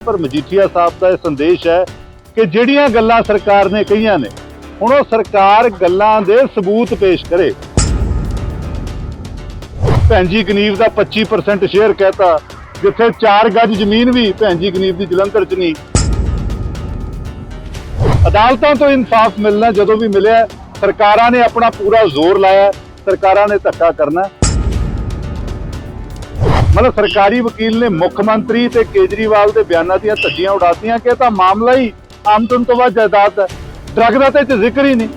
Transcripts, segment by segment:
ਪਰ ਮਜੀਠੀਆ ਸਾਹਿਬ ਦਾ ਇਹ ਸੰਦੇਸ਼ ਹੈ ਕਿ ਜਿਹੜੀਆਂ ਗੱਲਾਂ ਸਰਕਾਰ ਨੇ ਕਹੀਆਂ ਨੇ, ਹੁਣ ਉਹ ਸਰਕਾਰ ਗੱਲਾਂ ਦੇ ਸਬੂਤ ਪੇਸ਼ ਕਰੇ। ਭੈਣ ਜੀ ਗਨੀਵ ਦਾ 25% ਸ਼ੇਅਰ ਕਹਤਾ, ਜਿੱਥੇ 4 ਗੱਜ ਜ਼ਮੀਨ ਵੀ ਭੈਣ ਜੀ ਗਨੀਵ ਦੀ ਜਲੰਧਰ ਚ ਨਹੀਂ। ਅਦਾਲਤਾਂ ਤੋਂ ਇਨਸਾਫ ਮਿਲਣਾ ਜਦੋਂ ਵੀ ਮਿਲਿਆ, ਸਰਕਾਰਾਂ ਨੇ ਆਪਣਾ ਪੂਰਾ ਜ਼ੋਰ ਲਾਇਆ, ਸਰਕਾਰਾਂ ਨੇ ਧੱਕਾ ਕਰਨਾ। ਮਤਲਬ ਸਰਕਾਰੀ ਵਕੀਲ ਨੇ ਮੁੱਖ ਮੰਤਰੀ ਤੇ ਕੇਜਰੀਵਾਲ ਦੇ ਬਿਆਨਾਂ ਦੀਆਂ ਧੱਜੀਆਂ ਉਡਾਤੀਆਂ ਕਿ ਤਾਂ ਮਾਮਲਾ ਹੀ ਆਮਦਨ ਤੋਂ ਬਾਅਦ ਜਾਇਦਾਦ ਹੈ। ਡਰਗ ਦਾ ਤੇ ਜ਼ਿਕਰ ਹੀ ਨਹੀਂ।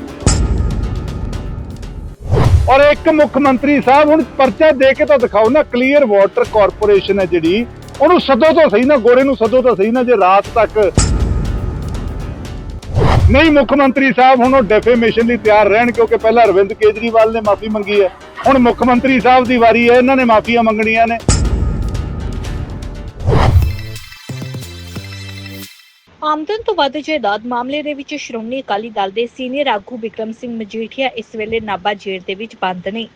ਔਰ ਇੱਕ ਮੁੱਖ ਮੰਤਰੀ ਸਾਹਿਬ, ਹੁਣ ਪਰਚਾ ਦੇ ਕੇ ਤਾਂ ਦਿਖਾਓ ਨਾ ਕਲੀਅਰ ਵਾਟਰ ਕਾਰਪੋਰੇਸ਼ਨ ਹੈ ਜਿਹੜੀ। ਉਹਨੂੰ ਸਦੋ ਤਾਂ ਸਹੀ ਨਾ, ਗੋਰੇ ਨੂੰ ਸਦੋ ਤਾਂ ਸਹੀ ਨਾ, ਜੇ ਰਾਤ ਤੱਕ। ਨਹੀਂ ਮੁੱਖ ਮੰਤਰੀ ਸਾਹਿਬ, ਹੁਣ ਉਹ ਡੈਫੇਮੇਸ਼ਨ ਲਈ ਤਿਆਰ ਰਹਿਣ, ਕਿਉਂਕਿ ਪਹਿਲਾਂ ਅਰਵਿੰਦ ਕੇਜਰੀਵਾਲ ਨੇ ਮਾਫੀ ਮੰਗੀ ਹੈ। ਹੁਣ ਮੁੱਖ ਮੰਤਰੀ ਸਾਹਿਬ ਦੀ ਵਾਰੀ ਹੈ, ਇਹਨਾਂ ਨੇ ਮਾਫੀਆਂ ਮੰਗਣੀਆਂ ਨੇ। ਆਮਦਨ ਤੋਂ ਵੱਧ ਜਾਇਦਾਦ ਮਾਮਲੇ ਦੇ ਵਿੱਚ ਸ਼੍ਰੋਮਣੀ ਅਕਾਲੀ ਦਲ ਦੇ ਸੀਨੀਅਰ ਆਗੂ ਬਿਕਰਮ ਸਿੰਘ ਮਜੀਠੀਆ ਇਸ ਵੇਲੇ ਨਾਭਾ ਜੇਲ੍ਹ ਦੇ ਵਿੱਚ ਬੰਦ ਨੇ।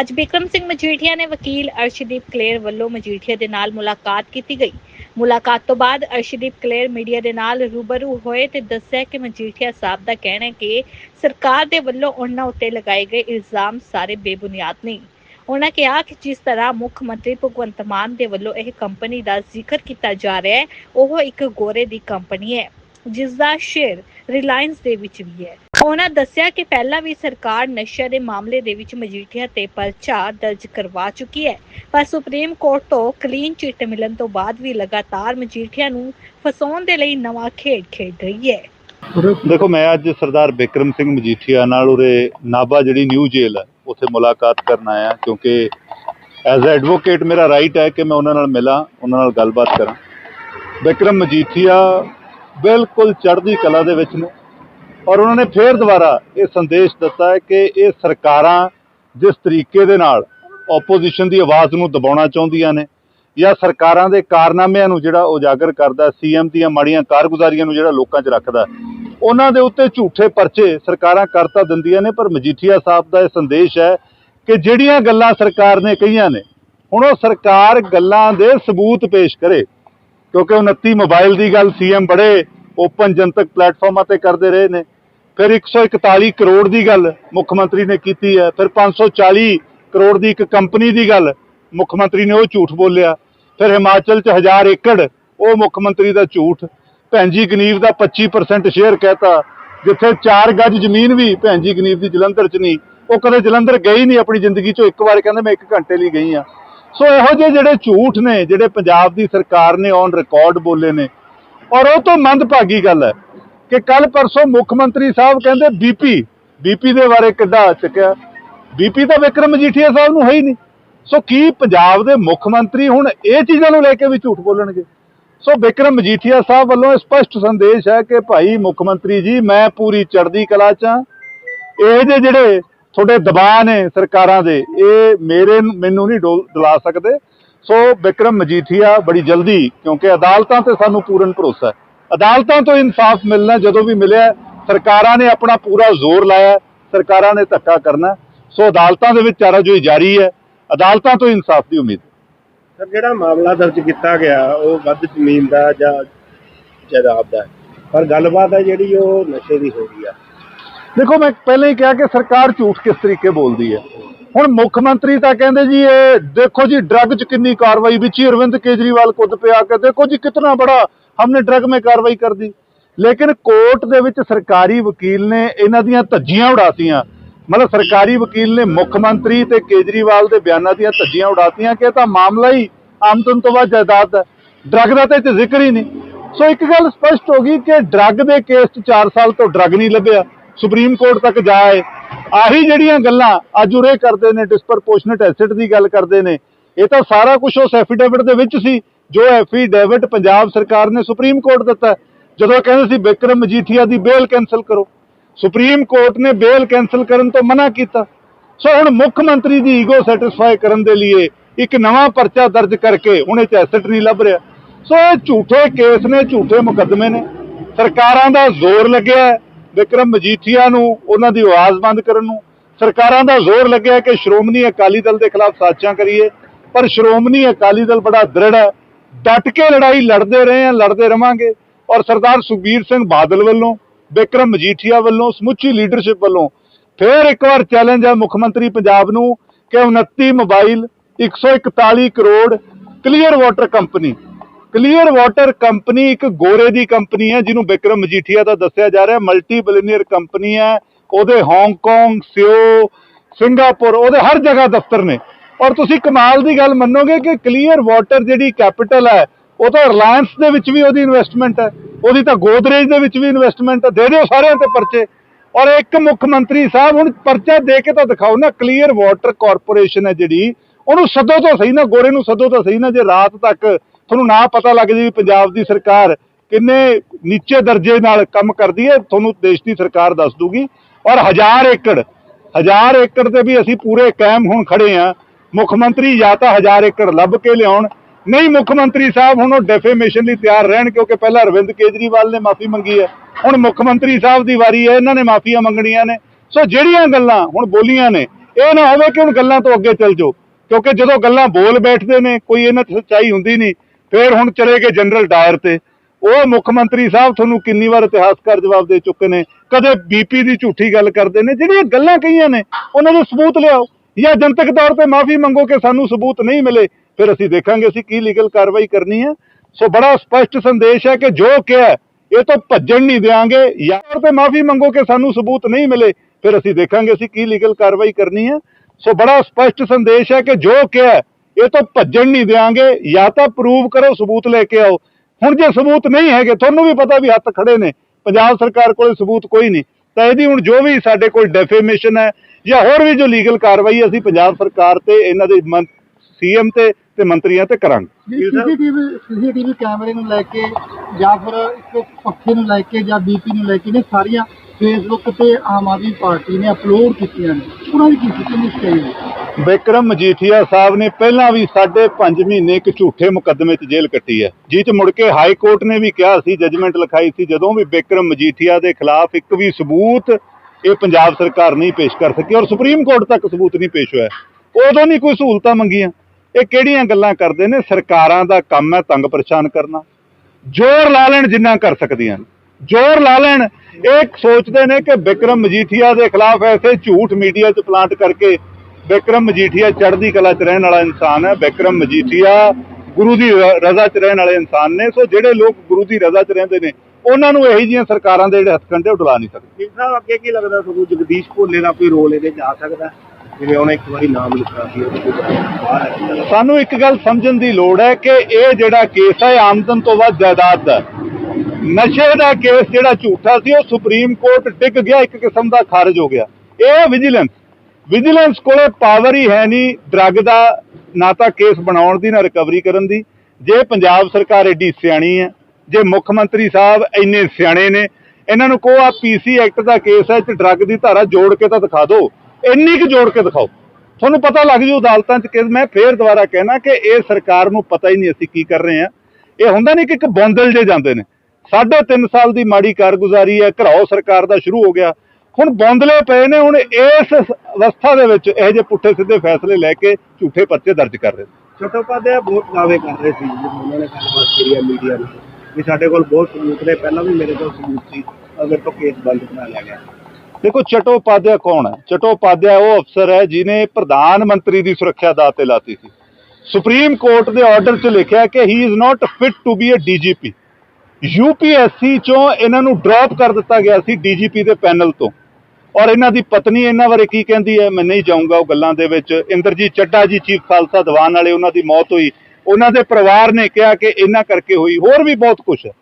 ਅੱਜ ਬਿਕਰਮ ਸਿੰਘ ਮਜੀਠੀਆ ਨੇ ਵਕੀਲ ਅਰਸ਼ਦੀਪ ਕਲੇਰ ਵੱਲੋਂ ਮਜੀਠੀਆ ਦੇ ਨਾਲ ਮੁਲਾਕਾਤ ਕੀਤੀ ਗਈ। ਮੁਲਾਕਾਤ ਤੋਂ ਬਾਅਦ ਅਰਸ਼ਦੀਪ ਕਲੇਰ ਮੀਡੀਆ ਦੇ ਨਾਲ ਰੂਬਰੂ ਹੋਏ ਤੇ ਦੱਸਿਆ ਕਿ ਮਜੀਠੀਆ ਸਾਹਿਬ ਦਾ ਕਹਿਣਾ ਹੈ ਕਿ ਸਰਕਾਰ ਦੇ ਵੱਲੋਂ ਉਹਨਾਂ ਉੱਤੇ ਲਗਾਏ ਗਏ ਇਲਜ਼ਾਮ ਸਾਰੇ ਬੇਬੁਨਿਆਦ ਨੇ। ਉਹਨਾਂ ਕਿਹਾ ਕਿ ਜਿਸ ਤਰ੍ਹਾਂ ਮੁੱਖ ਮੰਤਰੀ ਭਗਵੰਤ ਮਾਨ ਦੇ ਵੱਲੋਂ ਇਹ ਕੰਪਨੀ ਦਾ ਜ਼ਿਕਰ ਕੀਤਾ ਜਾ ਰਿਹਾ ਹੈ, ਉਹ ਇੱਕ ਗੋਰੇ ਦੀ ਕੰਪਨੀ ਹੈ ਜਿਸ ਦਾ ਸ਼ੇਅਰ ਰਿਲਾਇੰਸ ਦੇ ਵਿੱਚ ਵੀ ਹੈ। ਉਹਨਾਂ ਦੱਸਿਆ ਕਿ ਪਹਿਲਾਂ ਵੀ ਸਰਕਾਰ ਨਸ਼ਿਆਂ ਦੇ ਮਾਮਲੇ ਦੇ ਵਿੱਚ ਮਜੀਠੀਆ ਤੇ ਪਰਚਾ ਦਰਜ ਕਰਵਾ ਚੁੱਕੀ ਹੈ, ਪਰ ਸੁਪਰੀਮ ਕੋਰਟ ਤੋਂ ਕਲੀਨ ਚਿੱਟ ਮਿਲਣ ਤੋਂ ਬਾਅਦ ਵੀ ਲਗਾਤਾਰ ਮਜੀਠੀਆ ਨੂੰ ਫਸਾਉਣ ਦੇ ਲਈ ਨਵਾਂ ਖੇਡ ਖੇਡ ਰਹੀ ਹੈ। ਦੇਖੋ, ਮੈਂ ਅੱਜ ਸਰਦਾਰ ਬਿਕਰਮ ਸਿੰਘ ਮਜੀਠੀਆ ਨਾਲ ਉਰੇ ਨਾਭਾ ਜਿਹੜੀ ਨਿਊ ਜੇਲ ਹੈ, ਉੱਥੇ ਮੁਲਾਕਾਤ ਕਰਨ ਆਇਆ, ਕਿਉਂਕਿ ਐਜ਼ ਐਡਵੋਕੇਟ ਮੇਰਾ ਰਾਈਟ ਹੈ ਕਿ ਮੈਂ ਉਹਨਾਂ ਨਾਲ ਮਿਲਾਂ, ਉਹਨਾਂ ਨਾਲ ਗੱਲਬਾਤ ਕਰਾਂ। ਬਿਕਰਮ ਮਜੀਠੀਆ ਬਿਲਕੁਲ ਚੜ੍ਹਦੀ ਕਲਾ ਦੇ ਵਿੱਚ ਨੇ ਔਰ ਉਹਨਾਂ ਨੇ ਫੇਰ ਦੁਬਾਰਾ ਇਹ ਸੰਦੇਸ਼ ਦਿੱਤਾ ਹੈ ਕਿ ਇਹ ਸਰਕਾਰਾਂ ਜਿਸ ਤਰੀਕੇ ਦੇ ਨਾਲ ਆਪੋਜੀਸ਼ਨ ਦੀ ਆਵਾਜ਼ ਨੂੰ ਦਬਾਉਣਾ ਚਾਹੁੰਦੀਆਂ ਨੇ ਜਾਂ ਸਰਕਾਰਾਂ ਦੇ ਕਾਰਨਾਮਿਆਂ ਨੂੰ ਜਿਹੜਾ ਉਜਾਗਰ ਕਰਦਾ ਸੀਐਮ ਦੀਆਂ ਮਾੜੀਆਂ ਕਾਰਗੁਜ਼ਾਰੀਆਂ ਨੂੰ ਜਿਹੜਾ ਲੋਕਾਂ 'ਚ ਰੱਖਦਾ ਉਹਨਾਂ ਦੇ ਉੱਤੇ ਝੂਠੇ ਪਰਚੇ ਸਰਕਾਰਾਂ ਕਰਤਾ ਦਿੰਦੀਆਂ ਨੇ, ਪਰ ਮਜੀਠੀਆ ਸਾਹਿਬ ਦਾ ਇਹ ਸੰਦੇਸ਼ ਹੈ ਕਿ ਜਿਹੜੀਆਂ ਗੱਲਾਂ ਸਰਕਾਰ ਨੇ ਕਹੀਆਂ ਨੇ, ਹੁਣ ਉਹ ਸਰਕਾਰ ਗੱਲਾਂ ਦੇ ਸਬੂਤ ਪੇਸ਼ ਕਰੇ, ਕਿਉਂਕਿ 29 ਮੋਬਾਈਲ ਦੀ ਗੱਲ ਸੀਐਮ ਬੜੇ ਓਪਨ ਜਨਤਕ ਪਲੇਟਫਾਰਮਾਂ ਤੇ ਕਰਦੇ ਰਹੇ ਨੇ, ਫਿਰ 141 ਕਰੋੜ ਦੀ ਗੱਲ ਮੁੱਖ ਮੰਤਰੀ ਨੇ ਕੀਤੀ ਹੈ, ਫਿਰ 540 ਕਰੋੜ ਦੀ ਇੱਕ ਕੰਪਨੀ ਦੀ ਗੱਲ ਮੁੱਖ ਮੰਤਰੀ ਨੇ ਉਹ ਝੂਠ ਬੋਲਿਆ, ਫਿਰ ਹਿਮਾਚਲ 'ਚ 1000 ਏਕੜ ਉਹ ਮੁੱਖ ਮੰਤਰੀ ਦਾ ਝੂਠ ਭੈਣਜੀ ਗਨੀਵ ਦਾ 25% ਸ਼ੇਅਰ ਕਹਤਾ। ਜਿੱਥੇ 4 ਗੱਜ ਜ਼ਮੀਨ ਵੀ ਭੈਣ ਜੀ ਗਨੀਵ ਦੀ ਜਲੰਧਰ 'ਚ ਨਹੀਂ। ਉਹ ਕਦੇ ਜਲੰਧਰ ਗਈ ਨਹੀਂ ਆਪਣੀ ਜ਼ਿੰਦਗੀ 'ਚੋਂ। ਇੱਕ ਵਾਰ ਕਹਿੰਦੇ ਮੈਂ 1 ਘੰਟੇ ਲਈ ਗਈ ਆ ਸੋ ਇਹੋ ਜਿਹੇ ਜਿਹੜੇ ਝੂਠ ਨੇ, ਜਿਹੜੇ ਪੰਜਾਬ ਦੀ ਸਰਕਾਰ ਨੇ ਔਨ ਰਿਕਾਰਡ ਬੋਲੇ ਨੇ। ਔਰ ਉਹ ਤੋਂ ਮੰਦਭਾਗੀ ਗੱਲ ਹੈ ਕਿ ਕੱਲ ਪਰਸੋਂ ਮੁੱਖ ਮੰਤਰੀ ਸਾਹਿਬ ਕਹਿੰਦੇ ਬੀਪੀ ਬੀਪੀ ਦੇ ਬਾਰੇ ਕਿੱਦਾਂ ਚੱਕਿਆ। ਬੀਪੀ ਤਾਂ ਵਿਕਰਮ ਮਜੀਠੀਆ ਸਾਹਿਬ ਨੂੰ ਹੈ ਹੀ ਨਹੀਂ। ਸੋ ਕੀ ਪੰਜਾਬ ਦੇ ਮੁੱਖ ਮੰਤਰੀ ਹੁਣ ਇਹ ਚੀਜ਼ਾਂ ਨੂੰ ਲੈ ਕੇ ਵੀ ਝੂਠ ਬੋਲਣਗੇ? ਸੋ ਬਿਕਰਮ ਮਜੀਠੀਆ ਸਾਹਿਬ ਵੱਲੋਂ ਇਹ ਸਪਸ਼ਟ ਸੰਦੇਸ਼ ਹੈ ਕਿ ਭਾਈ ਮੁੱਖ ਮੰਤਰੀ ਜੀ, ਮੈਂ ਪੂਰੀ ਚੜ੍ਹਦੀ ਕਲਾ ਚ ਹਾਂ। ਇਹ ਜਿਹੇ ਜਿਹੜੇ ਤੁਹਾਡੇ ਦਬਾਅ ਨੇ ਸਰਕਾਰਾਂ ਦੇ, ਇਹ ਮੇਰੇ ਮੈਨੂੰ ਨਹੀਂ ਡੋਲ- ਡੁਲਾ ਸਕਦੇ। ਸੋ ਬਿਕਰਮ ਮਜੀਠੀਆ ਬੜੀ ਜਲਦੀ, ਕਿਉਂਕਿ ਅਦਾਲਤਾਂ ਤੇ ਸਾਨੂੰ ਪੂਰਨ ਭਰੋਸਾ ਹੈ। ਅਦਾਲਤਾਂ ਤੋਂ ਇਨਸਾਫ ਮਿਲਣਾ ਜਦੋਂ ਵੀ ਮਿਲਿਆ ਸਰਕਾਰਾਂ ਨੇ ਆਪਣਾ ਪੂਰਾ ਜ਼ੋਰ ਲਾਇਆ ਸਰਕਾਰਾਂ ਨੇ ਧੱਕਾ ਕਰਨਾ ਸੋ ਅਦਾਲਤਾਂ ਦੇ ਵਿੱਚ ਚਾਰਾਜੋਈ ਜਾਰੀ ਹੈ। ਅਦਾਲਤਾਂ ਤੋਂ ਇਨਸਾਫ ਦੀ ਉਮੀਦ। ਸਰ, ਜਿਹੜਾ ਮਾਮਲਾ ਦਰਜ ਕੀਤਾ ਗਿਆ, ਉਹ ਵੱਧ ਜ਼ਮੀਨ ਦਾ ਜਾਂ ਜਾਇਦਾਦ ਦਾ ਹੈ। ਪਰ ਗੱਲਬਾਤ ਹੈ ਜਿਹੜੀ ਉਹ ਨਸ਼ੇ ਦੀ ਹੋ ਰਹੀ ਆ। ਦੇਖੋ, ਮੈਂ ਪਹਿਲਾਂ ਹੀ ਕਿਹਾ ਕਿ ਸਰਕਾਰ ਝੂਠ ਕਿਸ ਤਰੀਕੇ ਬੋਲਦੀ ਹੈ। ਹੁਣ ਮੁੱਖ ਮੰਤਰੀ ਤਾਂ ਕਹਿੰਦੇ ਜੀ, ਇਹ ਦੇਖੋ ਜੀ ਡਰੱਗ 'ਚ ਕਿੰਨੀ ਕਾਰਵਾਈ ਵਿੱਚ ਹੀ ਅਰਵਿੰਦ ਕੇਜਰੀਵਾਲ ਕੁੱਦ ਪਿਆ ਕੇ ਦੇਖੋ ਜੀ, ਕਿਤਨਾ ਬੜਾ ਹਮਨੇ ਡਰੱਗ ਮੇ ਕਾਰਵਾਈ ਕਰ ਦੀ। ਲੇਕਿਨ ਕੋਰਟ ਦੇ ਵਿੱਚ ਸਰਕਾਰੀ ਵਕੀਲ ਨੇ ਇਹਨਾਂ ਦੀਆਂ ਧੱਜੀਆਂ ਉਡਾਤੀਆਂ। ਮਤਲਬ ਸਰਕਾਰੀ ਵਕੀਲ ਨੇ ਮੁੱਖ ਮੰਤਰੀ ਤੇ ਕੇਜਰੀਵਾਲ ਦੇ ਬਿਆਨਾਂ ਦੀਆਂ ਧੱਜੀਆਂ ਉਡਾਤੀਆਂ ਕਿ ਤਾਂ ਮਾਮਲਾ ਹੀ ਆਮਦਨ ਤੋਂ ਬਾਅਦ ਜਾਇਦਾਦ ਹੈ। ਡਰੱਗ ਦਾ ਤਾਂ ਜ਼ਿਕਰ ਹੀ ਨਹੀਂ। ਸੋ ਇੱਕ ਗੱਲ ਸਪਸ਼ਟ ਹੋ ਗਈ ਕਿ ਡਰੱਗ ਦੇ ਕੇਸ 'ਚ 4 ਸਾਲ ਤੋਂ ਡਰੱਗ ਨਹੀਂ ਲੱਭਿਆ। ਸੁਪਰੀਮ ਕੋਰਟ ਤੱਕ ਜਾਏ। ਆਹੀ ਜਿਹੜੀਆਂ ਗੱਲਾਂ ਅੱਜ ਉਰੇ ਕਰਦੇ ਨੇ ਡਿਸਪਰਪੋਰਸ਼ਨੇਟ ਐਸਿਡ ਦੀ ਗੱਲ ਕਰਦੇ ਨੇ, ਇਹ ਤਾਂ ਸਾਰਾ ਕੁਝ ਉਸ ਐਫੀਡੇਵਿਟ ਦੇ ਵਿੱਚ ਸੀ, ਜੋ ਐਫੀਡੇਵਿਟ ਪੰਜਾਬ ਸਰਕਾਰ ਨੇ ਸੁਪਰੀਮ ਕੋਰਟ ਦਿੱਤਾ। ਜਦੋਂ ਕਹਿੰਦੇ ਸੀ ਬਿਕਰਮ ਮਜੀਠੀਆ ਦੀ ਬੇਲ ਕੈਨਸਲ ਕਰੋ। ਸੁਪਰੀਮ ਕੋਰਟ ਨੇ ਬੇਲ ਕੈਨਸਲ ਕਰਨ ਤੋਂ ਮਨਾ ਕੀਤਾ। ਸੋ ਹੁਣ ਮੁੱਖ ਮੰਤਰੀ ਦੀ ਈਗੋ ਸੈਟੀਸਫਾਈ ਕਰਨ ਦੇ ਲਈ ਇੱਕ ਨਵਾਂ ਪਰਚਾ ਦਰਜ ਕਰਕੇ ਹੁਣ ਇਹ 'ਚ ਨਹੀਂ ਲੱਭ ਰਿਹਾ। ਸੋ ਇਹ ਝੂਠੇ ਕੇਸ ਨੇ, ਝੂਠੇ ਮੁਕੱਦਮੇ ਨੇ। ਸਰਕਾਰਾਂ ਦਾ ਜ਼ੋਰ ਲੱਗਿਆ ਵਿਕਰਮ ਮਜੀਠੀਆ ਨੂੰ, ਉਹਨਾਂ ਦੀ ਆਵਾਜ਼ ਬੰਦ ਕਰਨ ਨੂੰ। ਸਰਕਾਰਾਂ ਦਾ ਜ਼ੋਰ ਲੱਗਿਆ ਕਿ ਸ਼੍ਰੋਮਣੀ ਅਕਾਲੀ ਦਲ ਦੇ ਖਿਲਾਫ ਸਾਜ਼ਿਸ਼ਾਂ ਕਰੀਏ। ਪਰ ਸ਼੍ਰੋਮਣੀ ਅਕਾਲੀ ਦਲ ਬੜਾ ਦ੍ਰਿੜ ਹੈ। ਡਟ ਕੇ ਲੜਾਈ ਲੜਦੇ ਰਹੇ ਹਾਂ, ਲੜਦੇ ਰਵਾਂਗੇ। ਔਰ ਸਰਦਾਰ ਸੁਖਬੀਰ ਸਿੰਘ ਬਾਦਲ ਵੱਲੋਂ ਬਿਕਰਮ ਮਜੀਠੀਆ ਵੱਲੋਂ, ਸਮੁੱਚੀ ਲੀਡਰਸ਼ਿਪ ਵੱਲੋਂ ਫਿਰ ਇੱਕ ਵਾਰ ਚੈਲੰਜ ਹੈ ਮੁੱਖ ਮੰਤਰੀ ਪੰਜਾਬ ਨੂੰ ਕਿ 29 mobile 141 crore clear water company clear water company ਇੱਕ ਗੋਰੇ ਦੀ ਕੰਪਨੀ ਹੈ, ਜਿਹਨੂੰ ਬਿਕਰਮ ਮਜੀਠੀਆ ਦਾ ਦੱਸਿਆ ਜਾ ਰਿਹਾ। ਮਲਟੀ ਬਿਲੀਨੀਅਰ ਕੰਪਨੀ ਹੈ। ਉਹਦੇ ਹਾਂਗਕਾਂਗ ਸਿਓ ਸਿੰਗਾਪੁਰ ਉਹਦੇ ਹਰ ਜਗ੍ਹਾ ਦਫ਼ਤਰ ਨੇ। ਔਰ ਤੁਸੀਂ ਕਮਾਲ ਦੀ ਗੱਲ ਮੰਨੋਗੇ ਕਿ ਕਲੀਅਰ ਵਾਟਰ ਜਿਹੜੀ ਕੈਪੀਟਲ ਹੈ ਉਹ ਤਾਂ ਰਿਲਾਇੰਸ ਦੇ ਵਿੱਚ ਵੀ ਉਹਦੀ ਇਨਵੈਸਟਮੈਂਟ ਹੈ। ਉਹਦੀ ਤਾਂ ਗੋਦਰੇਜ ਦੇ ਵਿੱਚ ਵੀ ਇਨਵੈਸਟਮੈਂਟ ਹੈ। ਦੇ ਦਿਓ ਸਾਰਿਆਂ ਤੇ ਪਰਚੇ। ਔਰ ਇੱਕ ਮੁੱਖ ਮੰਤਰੀ ਸਾਹਿਬ, ਹੁਣ ਪਰਚਾ ਦੇ ਕੇ ਤਾਂ ਦਿਖਾਓ ਨਾ ਕਲੀਅਰ ਵਾਟਰ ਕਾਰਪੋਰੇਸ਼ਨ ਹੈ ਜਿਹੜੀ। ਉਹਨੂੰ ਸਦੋ ਤਾਂ ਸਹੀ ਨਾ, ਗੋਰੇ ਨੂੰ ਸੱਦੋ ਤਾਂ ਸਹੀ ਨਾ, ਜੇ ਰਾਤ ਤੱਕ ਤੁਹਾਨੂੰ ਨਾ ਪਤਾ ਲੱਗ ਜੇ ਵੀ ਪੰਜਾਬ ਦੀ ਸਰਕਾਰ ਕਿੰਨੇ ਨੀਚੇ ਦਰਜੇ ਨਾਲ ਕੰਮ ਕਰਦੀ ਹੈ, ਤੁਹਾਨੂੰ ਦੇਸ਼ ਦੀ ਸਰਕਾਰ ਦੱਸ ਦੂਗੀ। ਔਰ ਹਜ਼ਾਰ ਏਕੜ ਹਜ਼ਾਰ ਏਕੜ ਤੇ ਵੀ ਅਸੀਂ ਪੂਰੇ ਕਾਇਮ ਹੁਣ ਖੜੇ ਆ ਮੁੱਖ ਮੰਤਰੀ ਜਾਂ ਤਾਂ ਹਜ਼ਾਰ ਏਕੜ ਲੱਭ ਕੇ ਲਿਆਉਣ ਨਹੀਂ, ਮੁੱਖ ਮੰਤਰੀ ਸਾਹਿਬ ਹੁਣ ਉਹ ਡੈਫੇਮੇਸ਼ਨ ਲਈ ਤਿਆਰ ਰਹਿਣ, ਕਿਉਂਕਿ ਪਹਿਲਾਂ ਅਰਵਿੰਦ ਕੇਜਰੀਵਾਲ ਨੇ ਮਾਫੀ ਮੰਗੀ ਹੈ। ਹੁਣ ਮੁੱਖ ਮੰਤਰੀ ਸਾਹਿਬ ਦੀ ਵਾਰੀ ਹੈ, ਇਹਨਾਂ ਨੇ ਮਾਫੀਆਂ ਮੰਗਣੀਆਂ ਨੇ। ਸੋ ਜਿਹੜੀਆਂ ਗੱਲਾਂ ਹੁਣ ਬੋਲੀਆਂ ਨੇ, ਇਹ ਨਾ ਹੋਵੇ ਕਿ ਹੁਣ ਗੱਲਾਂ ਤੋਂ ਅੱਗੇ ਚੱਲ ਜਾਓ, ਕਿਉਂਕਿ ਜਦੋਂ ਗੱਲਾਂ ਬੋਲ ਬੈਠਦੇ ਨੇ, ਕੋਈ ਇਹਨਾਂ 'ਚ ਸੱਚਾਈ ਹੁੰਦੀ ਨਹੀਂ, ਫਿਰ ਹੁਣ ਚਲੇ ਗਏ ਜਨਰਲ ਡਾਇਰ ਤੇ। ਉਹ ਮੁੱਖ ਮੰਤਰੀ ਸਾਹਿਬ ਤੁਹਾਨੂੰ ਕਿੰਨੀ ਵਾਰ ਇਤਿਹਾਸਕਾਰ ਜਵਾਬ ਦੇ ਚੁੱਕੇ ਨੇ, ਕਦੇ ਬੀਪੀ ਦੀ ਝੂਠੀ ਗੱਲ ਕਰਦੇ ਨੇ, ਜਿਹੜੀਆਂ ਗੱਲਾਂ ਕਹੀਆਂ ਨੇ, ਉਹਨਾਂ ਦੇ ਸਬੂਤ ਲਿਆਓ। ਜਾਂ ਜਨਤਕ ਤੌਰ ਤੇ ਮਾਫੀ ਮੰਗੋ ਕਿ ਸਾਨੂੰ ਸਬੂਤ ਨਹੀਂ ਮਿਲੇ ਫਿਰ ਅਸੀਂ ਦੇਖਾਂਗੇ ਅਸੀਂ ਕੀ ਲੀਗਲ ਕਾਰਵਾਈ ਕਰਨੀ ਹੈ। ਸੋ ਬੜਾ ਸਪਸ਼ਟ ਸੰਦੇਸ਼ ਹੈ ਕਿ ਜੋ ਕਿਹਾ ਇਹ ਤੋਂ ਭੱਜਣ ਨਹੀਂ ਦੇਵਾਂਗੇ ਜਾਂ ਤੌਰ ਤੇ ਮਾਫੀ ਮੰਗੋ ਕਿ ਸਾਨੂੰ ਸਬੂਤ ਨਹੀਂ ਮਿਲੇ। ਫਿਰ ਅਸੀਂ ਦੇਖਾਂਗੇ ਅਸੀਂ ਕੀ ਲੀਗਲ ਕਾਰਵਾਈ ਕਰਨੀ ਹੈ। ਸੋ ਬੜਾ ਸਪਸ਼ਟ ਸੰਦੇਸ਼ ਹੈ ਕਿ ਜੋ ਕਿਹਾ ਇਹ ਤੋਂ ਭੱਜਣ ਨਹੀਂ ਦੇਵਾਂਗੇ ਜਾਂ ਤਾਂ ਪ੍ਰੂਵ ਕਰੋ, ਸਬੂਤ ਲੈ ਕੇ ਆਓ। ਹੁਣ ਜੇ ਸਬੂਤ ਨਹੀਂ ਹੈਗੇ, ਤੁਹਾਨੂੰ ਵੀ ਪਤਾ ਵੀ ਹੱਥ ਖੜੇ ਨੇ। ਪੰਜਾਬ ਸਰਕਾਰ ਕੋਲੇ ਸਬੂਤ ਕੋਈ ਨਹੀਂ। ਤਾਂ ਇਹਦੀ ਹੁਣ ਜੋ ਵੀ ਸਾਡੇ ਕੋਲ ਡੈਫੇਮੇਸ਼ਨ ਹੈ, ਜਾਂ ਹੋਰ ਵੀ ਜੋ ਲੀਗਲ ਕਾਰਵਾਈ ਅਸੀਂ ਪੰਜਾਬ ਸਰਕਾਰ ਤੇ ਇਹਨਾਂ ਦੇ ਸੀਐਮ ਤੇ ਤੇ ਮੰਤਰੀਆਂ ਤੇ ਕਰਾਂਗੇ। ਸੀਸੀਟੀਵੀ ਸੀਸੀਟੀਵੀ ਕੈਮਰੇ ਨੂੰ ਲੈ ਕੇ ਜਾਂ ਫਿਰ ਇੱਕ ਪੱਖੇ ਨੂੰ ਲੈ ਕੇ ਜਾਂ ਬੀਪੀ ਨੂੰ ਲੈ ਕੇ ਨੇ ਸਾਰੀਆਂ ਫੇਸਬੁੱਕ ਤੇ ਆਮ ਆਦਮੀ ਪਾਰਟੀ ਨੇ ਅਪਲੋਡ ਕੀਤੀਆਂ ਨੇ। ਉਹਨਾਂ ਦੀ ਕੀ ਸਥਿਤੀ ਚਾਹੀਦੀ ਬਿਕਰਮ ਮਜੀਠੀਆ ਸਾਹਿਬ ਨੇ ਪਹਿਲਾਂ ਵੀ ਸਾਢੇ ਪੰਜ ਮਹੀਨੇ ਇੱਕ ਝੂਠੇ ਮੁਕੱਦਮੇ 'ਚ ਜੇਲ੍ਹ ਕੱਟੀ ਹੈ। 'ਚ ਮੁੜ ਕੇ ਹਾਈ ਕੋਰਟ ਨੇ ਵੀ ਕਿਹਾ ਸੀ ਜੱਜਮੈਂਟ ਲਿਖਾਈ ਸੀ ਜਦੋਂ ਵੀ ਬਿਕਰਮ ਮਜੀਠੀਆ ਦੇ ਖਿਲਾਫ ਇੱਕ ਵੀ ਸਬੂਤ ਇਹ ਪੰਜਾਬ ਸਰਕਾਰ ਨਹੀਂ ਪੇਸ਼ ਕਰ ਸਕੀ ਔਰ ਸੁਪਰੀਮ ਕੋਰਟ ਤੱਕ ਸਬੂਤ ਨਹੀਂ ਪੇਸ਼ ਹੋਇਆ। ਉਦੋਂ ਨਹੀਂ ਕੋਈ ਸਹੂਲਤਾਂ ਮੰਗੀਆਂ। ਇਹ ਕਿਹੜੀਆਂ ਗੱਲਾਂ ਕਰਦੇ ਨੇ? ਸਰਕਾਰਾਂ ਦਾ ਕੰਮ ਹੈ ਤੰਗ ਪਰੇਸ਼ਾਨ ਕਰਨਾ। ਜ਼ੋਰ ਲਾ ਲੈਣ ਜਿੰਨਾ ਕਰ ਸਕਦੀਆਂ। ਜ਼ੋਰ ਲਾ ਲੈਣ। ਇਹ ਸੋਚਦੇ ਨੇ ਕਿ ਬਿਕਰਮ ਮਜੀਠੀਆ ਦੇ ਖਿਲਾਫ ਐਸੇ ਝੂਠ ਮੀਡੀਆ 'ਚ ਪਲਾਂਟ ਕਰਕੇ ਬਿਕਰਮ ਮਜੀਠੀਆ ਚੜ੍ਹਦੀ ਕਲਾ 'ਚ ਰਹਿਣ ਵਾਲਾ ਇਨਸਾਨ ਹੈ। ਬਿਕਰਮ ਮਜੀਠੀਆ ਗੁਰੂ ਦੀ ਰਜ਼ਾ 'ਚ ਰਹਿਣ ਵਾਲੇ ਇਨਸਾਨ ਨੇ। ਸੋ ਜਿਹੜੇ ਲੋਕ ਗੁਰੂ ਦੀ ਰਜ਼ਾ 'ਚ ਰਹਿੰਦੇ ਨੇ, ਉਹਨਾਂ ਨੂੰ ਇਹੀ ਜਿਹੀਆਂ ਸਰਕਾਰਾਂ ਦੇ ਜਿਹੜੇ ਹੱਥਕੰਡੇ ਉਡਲਾ ਨਹੀਂ ਸਕਦੇ। ਜੀ ਸਾਹਿਬ, ਅੱਗੇ ਕੀ ਲੱਗਦਾ ਤੁਹਾਨੂੰ? ਜਗਦੀਸ਼ ਭੋਲੇ ਦਾ ਕੋਈ ਰੋਲ ਇਹਦੇ ਚ ਆ ਸਕਦਾ? ਜਿਵੇਂ ਉਹਨੇ ਇੱਕ ਵਾਰੀ ਨਾਮ ਲਿਖਿਆ ਸੀ ਉਹਦੇ ਕੋਈ ਬਾਹਰ ਹੈ ਸਾਨੂੰ ਇੱਕ ਗੱਲ ਸਮਝਣ ਦੀ ਲੋੜ ਹੈ ਕਿ ਇਹ ਜਿਹੜਾ ਕੇਸ ਹੈ ਆਮਦਨ ਤੋਂ ਵੱਧ ਜਾਇਦਾਦ ਦਾ ਨਸ਼ੇ ਦਾ ਕੇਸ ਜਿਹੜਾ ਝੂਠਾ ਸੀ, ਉਹ ਸੁਪਰੀਮ ਕੋਰਟ ਡਿੱਗ ਗਿਆ, ਇੱਕ ਕਿਸਮ ਦਾ ਖਾਰਜ ਹੋ ਗਿਆ। ਇਹ ਵਿਜੀਲੈਂਸ ਵਿਜੀਲੈਂਸ ਕੋਲੇ ਪਾਵਰ ਹੀ ਹੈ ਨਹੀਂ ਡਰੱਗ ਦਾ, ਨਾ ਤਾਂ ਕੇਸ ਬਣਾਉਣ ਦੀ, ਨਾ ਰਿਕਵਰੀ ਕਰਨ ਦੀ। ਜੇ ਪੰਜਾਬ ਸਰਕਾਰ ਐਡੀ ਸਿਆਣੀ ਹੈ, ਜੇ ਮੁੱਖ ਮੰਤਰੀ ਸਾਹਿਬ ਇੰਨੇ ਸਿਆਣੇ ਨੇ, ਇਹਨਾਂ ਨੂੰ ਕਹੋ ਆ ਪੀਸੀ ਐਕਟ ਦਾ ਕੇਸ ਹੈ ਚ ਡਰੱਗ ਦੀ ਧਾਰਾ ਜੋੜ ਕੇ ਤਾਂ ਦਿਖਾ ਦਿਓ। ਇੰਨੀ ਕੁ ਜੋੜ ਕੇ ਦਿਖਾਓ। ਤੁਹਾਨੂੰ ਪਤਾ ਲੱਗ ਜੂ ਅਦਾਲਤਾਂ 'ਚ ਕਿ ਮੈਂ ਫੇਰ ਦੁਬਾਰਾ ਕਹਿਣਾ ਕਿ ਇਹ ਸਰਕਾਰ ਨੂੰ ਪਤਾ ਹੀ ਨਹੀਂ ਅਸੀਂ ਕੀ ਕਰ ਰਹੇ ਹਾਂ। ਇਹ ਹੁੰਦਾ ਨਹੀਂ ਕਿ ਇੱਕ ਬੌਂਦਲ ਜੇ ਜਾਂਦੇ ਨੇ। ਸਾਢੇ ਤਿੰਨ ਸਾਲ ਦੀ ਮਾੜੀ ਕਾਰਗੁਜ਼ਾਰੀ ਹੈ, ਘਰਾਓ ਸਰਕਾਰ ਦਾ ਸ਼ੁਰੂ ਹੋ ਗਿਆ। ਹੁਣ ਬੌਂਦਲੇ ਪਏ ਨੇ, ਹੁਣ ਇਸ ਅਵਸਥਾ ਦੇ ਵਿੱਚ ਇਹੋ ਜਿਹੇ ਪੁੱਠੇ ਸਿੱਧੇ ਫੈਸਲੇ ਲੈ ਕੇ ਝੂਠੇ ਪਰਚੇ ਦਰਜ ਕਰ ਰਹੇ ਨੇ। ਬਹੁਤ ਦਾਅਵੇ ਕਰ ਰਹੇ ਸੀ ਉਹਨਾਂ ਨੇ ਗੱਲਬਾਤ ਕਰੀ ਮੀਡੀਆ ਨਾਲ ਵੀ ਸਾਡੇ ਕੋਲ ਬਹੁਤ ਸਬੂਤ ਨੇ, ਪਹਿਲਾਂ ਵੀ ਮੇਰੇ ਕੋਲ ਸਬੂਤ ਸੀ, ਅਗਰ ਤੋਂ ਕੇਸ ਬੰਦ ਕਰਾ ਲਿਆ ਗਿਆ। ਦੇਖੋ ਚਟੋਪਾਧਿਆ ਕੌਣ ਹੈ? ਚਟੋਪਾਧਿਆ ਉਹ ਅਫਸਰ ਹੈ ਜਿਨੇ ਪ੍ਰਧਾਨ ਮੰਤਰੀ ਦੀ ਸੁਰੱਖਿਆ ਦਾਅ ਤੇ ਲਾਤੀ ਸੀ। ਸੁਪਰੀਮ ਕੋਰਟ ਦੇ ਆਰਡਰ 'ਚ ਲਿਖਿਆ ਕਿ he is not fit to be a DGP UPSC ਚੋਂ ਇਹਨਾਂ ਨੂੰ ਡ੍ਰੌਪ ਕਰ ਦਿੱਤਾ ਗਿਆ ਸੀ ਡੀਜੀਪੀ ਦੇ ਪੈਨਲ ਤੋਂ। ਔਰ ਇਹਨਾਂ ਦੀ ਪਤਨੀ ਇਹਨਾਂ ਬਾਰੇ ਕੀ ਕਹਿੰਦੀ ਹੈ? ਮੈਂ ਨਹੀਂ ਜਾਊਂਗਾ ਉਹ ਗੱਲਾਂ ਦੇ ਵਿੱਚ। ਇੰਦਰਜੀਤ ਚੱਡਾ ਜੀ, ਚੀਫ ਖਾਲਸਾ ਦੀਵਾਨ ਵਾਲੇ, ਉਹਨਾਂ ਦੀ ਮੌਤ ਹੋਈ। ਉਹਨਾਂ ਦੇ ਪਰਿਵਾਰ ਨੇ ਕਿਹਾ ਕਿ ਇਹਨਾਂ ਕਰਕੇ ਹੋਈ। ਹੋਰ ਵੀ ਬਹੁਤ ਕੁਝ ਹੈ।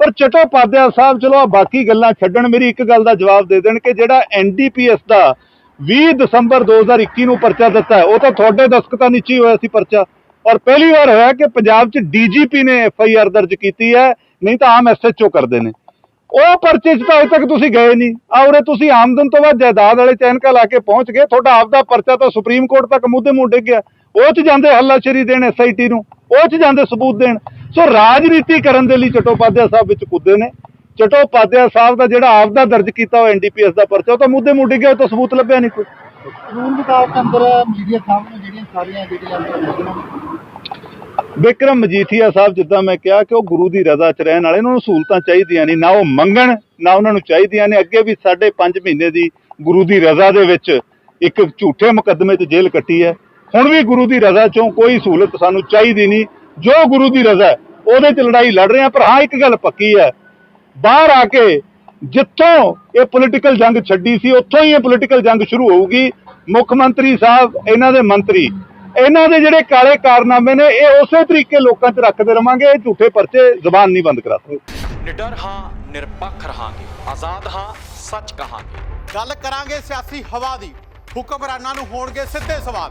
ਪਰ ਚਟੋਪਾਧਿਆ ਸਾਹਿਬ, ਚਲੋ ਆ ਬਾਕੀ ਗੱਲਾਂ ਛੱਡਣ, ਮੇਰੀ ਇੱਕ ਗੱਲ ਦਾ ਜਵਾਬ ਦੇ ਦੇਣ ਕਿ ਜਿਹੜਾ ਐਨਡੀਪੀਐਸ ਦਾ 20 ਦਸੰਬਰ 2021 ਨੂੰ ਪਰਚਾ ਦਿੱਤਾ ਹੈ, ਉਹ ਤਾਂ ਤੁਹਾਡੇ ਦਸਖਤਾਂ ਨੀਚੇ ਹੀ ਹੋਇਆ ਸੀ ਪਰਚਾ। ਔਰ ਪਹਿਲੀ ਵਾਰ ਹੋਇਆ ਕਿ ਪੰਜਾਬ 'ਚ ਡੀਜੀਪੀ ਨੇ ਐਫਆਈਆਰ ਦਰਜ ਕੀਤੀ ਹੈ, ਨਹੀਂ ਤਾਂ ਆਮ ਐਸਐਚਓ ਕਰਦੇ ਨੇ। ਉਹ ਪਰਚੇ 'ਚ ਤਾਂ ਅਜੇ ਤੱਕ ਤੁਸੀਂ ਗਏ ਨਹੀਂ। ਆਉਰੇ ਤੁਸੀਂ ਆਮਦਨ ਤੋਂ ਬਾਅਦ ਜਾਇਦਾਦ ਵਾਲੇ ਚੈਨਕਾ ਲਾ ਕੇ ਪਹੁੰਚ ਗਏ, ਤੁਹਾਡਾ ਆਪਦਾ ਪਰਚਾ ਤਾਂ ਸੁਪਰੀਮ ਕੋਰਟ ਤੱਕ ਮੂੰਹ ਦੇ ਮੂੰਹ ਡਿੱਗ ਗਿਆ। ਉਹ 'ਚ ਜਾਂਦੇ ਹੱਲਾਸ਼ੇਰੀ ਦੇਣ ਐਸਆਈਟੀ ਨੂੰ, ਉਹ 'ਚ ਜਾਂਦੇ ਸਬੂਤ ਦੇਣ। ਸੋ ਰਾਜਨੀਤੀ ਕਰਨ ਦੇ ਲਈ ਚਟੋਪਾਧਿਆ ਸਾਹਿਬ ਵਿੱਚ ਕੁੱਦੇ ਨੇ। ਚਟੋਪਾਧਿਆ ਸਾਹਿਬ ਦਾ ਜਿਹੜਾ ਆਪਦਾ ਦਰਜ ਕੀਤਾ ਉਹ ਐਨਡੀਪੀਐਸ ਦਾ ਪਰਚਾ ਉਹ ਤਾਂ ਮੂੰਹ ਦੇ ਮੂੰਹ ਡਿੱਗਿਆ ਉਹ ਤਾਂ ਸਬੂਤ ਲੱਭਿਆ ਨਹੀਂ ਕੋਈ। ਕਾਨੂੰਨ ਮੁਤਾਬਕ ਅੰਦਰ ਮੀਡੀਆ ਸਾਹਮਣੇ ਜਿਹੜੀਆਂ ਸਾਰੀਆਂ ਲੱਗੀਆਂ ਵਿਕਰਮ ਮਜੀਠੀਆ ਸਾਹਿਬ ਜਿੱਦਾਂ ਮੈਂ ਕਿਹਾ ਕਿ ਉਹ ਗੁਰੂ ਦੀ ਰਜ਼ਾ 'ਚ ਰਹਿਣ ਵਾਲੇ ਉਹਨਾਂ ਨੂੰ ਸਹੂਲਤਾਂ ਚਾਹੀਦੀਆਂ ਨਹੀਂ ਨਾ ਉਹ ਮੰਗਣ ਨਾ ਉਹਨਾਂ ਨੂੰ ਚਾਹੀਦੀਆਂ ਨੇ। ਅੱਗੇ ਵੀ ਸਾਢੇ ਪੰਜ ਮਹੀਨੇ ਦੀ ਗੁਰੂ ਦੀ ਰਜ਼ਾ ਦੇ ਵਿੱਚ ਇੱਕ ਝੂਠੇ ਮੁਕੱਦਮੇ 'ਚ ਜੇਲ੍ਹ ਕੱਟੀ ਹੈ। ਹੁਣ ਵੀ ਗੁਰੂ ਦੀ ਰਜ਼ਾ 'ਚੋਂ ਕੋਈ ਸਹੂਲਤ ਸਾਨੂੰ ਚਾਹੀਦੀ ਨਹੀਂ। ਜੋ ਗੁਰੂ ਦੀ ਰਜ਼ਾ ਹੈ ਉਹਦੇ 'ਚ ਲੜਾਈ ਲੜ ਰਹੇ ਆ ਪਰ ਹਾਂ ਇੱਕ ਗੱਲ ਪੱਕੀ ਹੈ। ਬਾਹਰ ਆ ਕੇ ਜਿੱਥੋਂ ਇਹ ਪੋਲੀਟੀਕਲ ਜੰਗ ਛੱਡੀ ਸੀ ਉੱਥੋਂ ਹੀ ਇਹ ਪੋਲੀਟੀਕਲ ਜੰਗ ਸ਼ੁਰੂ ਹੋਊਗੀ। ਮੁੱਖ ਮੰਤਰੀ ਸਾਹਿਬ ਇਹਨਾਂ ਦੇ ਮੰਤਰੀ ਇਹਨਾਂ ਦੇ ਜਿਹੜੇ ਕਾਲੇ ਕਾਰਨਾਮੇ ਨੇ ਇਹ ਉਸੇ ਤਰੀਕੇ ਲੋਕਾਂ 'ਚ ਰੱਖਦੇ ਰਵਾਂਗੇ ਇਹ ਝੂਠੇ ਪਰਚੇ ਜ਼ਬਾਨ ਨਹੀਂ ਬੰਦ ਕਰਾ ਸਕਦੇ ਨਿਡਰ ਹਾਂ ਨਿਰਪੱਖ ਰਹਾਂਗੇ ਆਜ਼ਾਦ ਹਾਂ ਸੱਚ ਕਹਾਂਗੇ। ਗੱਲ ਕਰਾਂਗੇ ਸਿਆਸੀ ਹਵਾ ਦੀ ਹੁਕਮਰਾਨਾਂ ਨੂੰ ਹੋਣਗੇ ਸਿੱਧੇ ਸਵਾਲ।